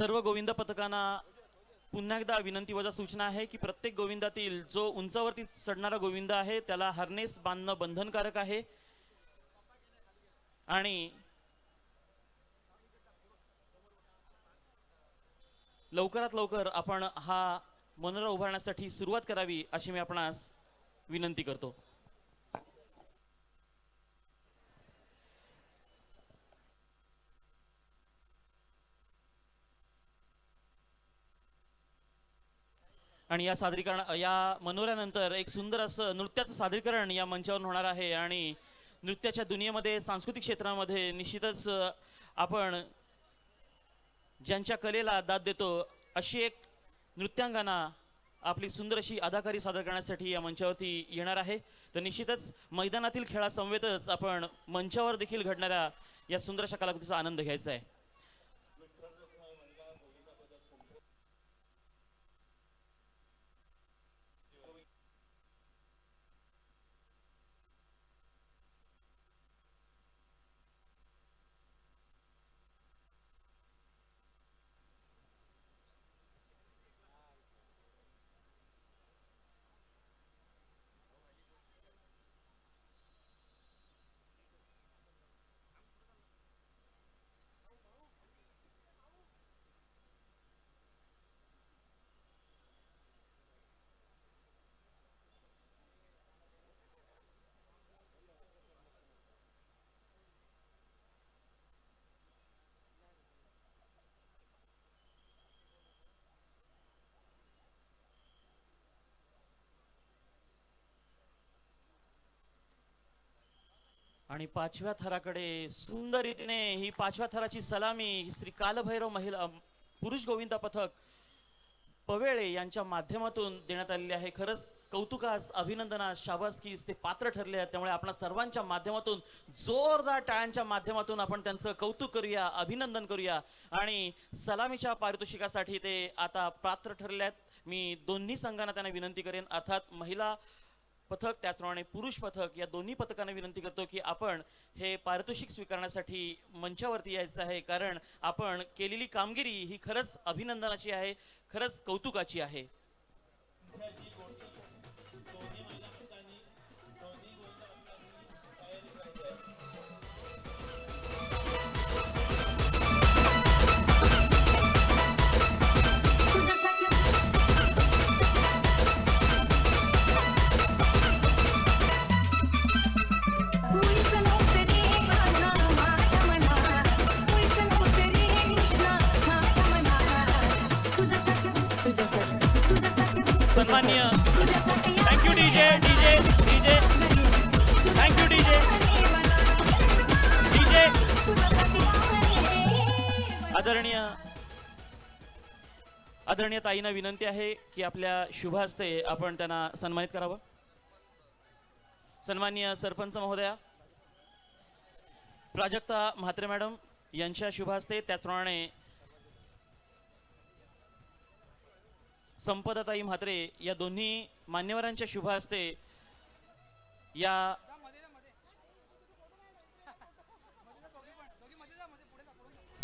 सर्व गोविंद पथकांना पुन्हा एकदा विनंती वजा सूचना आहे की प्रत्येक गोविंदातील जो उंचावरती चढणारा गोविंद आहे त्याला हर्नेस बांधणं बंधनकारक आहे. आणि लवकरात लवकर आपण हा मनोरा उभारण्यासाठी सुरुवात करावी अशी मी आपणास विनंती करतो. आणि या सादरीकरण या मनोऱ्यानंतर एक सुंदर असं नृत्याचं सादरीकरण या मंचावरून होणार आहे आणि नृत्याच्या दुनियेमध्ये सांस्कृतिक क्षेत्रामध्ये निश्चितच आपण ज्यांच्या कलेला दाद देतो अशी एक नृत्यांगना आपली सुंदर अशी अदाकारी सादर करण्यासाठी या मंचावरती येणार आहे. तर निश्चितच मैदानातील खेळासमवेतच आपण मंचावर देखील घडणाऱ्या या सुंदर अशा कलाकृतीचा आनंद घ्यायचा आहे. आणि पाचव्या थराकडे सुंदर रीतीने ही पाचव्या थराची सलामी श्री कालभैरव महिला पुरुष गोविंदा पथक पवेळे यांच्या माध्यमातून देण्यात आलेली आहे. खरंच कौतुकास अभिनंदनास शाबासकीस ते पात्र ठरले आहेत. त्यामुळे आपण सर्वांच्या माध्यमातून जोरदार टाळ्यांच्या माध्यमातून आपण त्यांचं कौतुक करूया अभिनंदन करूया. आणि सलामीच्या पारितोषिकासाठी ते आता पात्र ठरले आहेत. मी दोन्ही संघांना त्यांना विनंती करेन. अर्थात महिला पथक त्याचप्रमाणे पुरुष पथक या दोन्ही पथकांना विनंती करतो की आपण हे पारितोषिक स्वीकारण्यासाठी मंचावरती यायचं आहे. कारण आपण केलेली कामगिरी ही खरंच अभिनंदनाची आहे खरंच कौतुकाची आहे. सन्माननीय तुझ्यासाठी thank you DJ DJ DJ thank you DJ DJ तुझ्यासाठी आदरणीय आदरणीय ताईंना विनंती आहे की आपल्या शुभ हस्ते आपण त्यांना सन्मानित करावं. सन्माननीय सरपंच महोदया प्राजक्ता म्हात्रे मॅडम यांच्या शुभ हस्ते त्याचप्रमाणे संपदाताई म्हात्रे या दोन्ही मान्यवरांच्या शुभ हस्ते या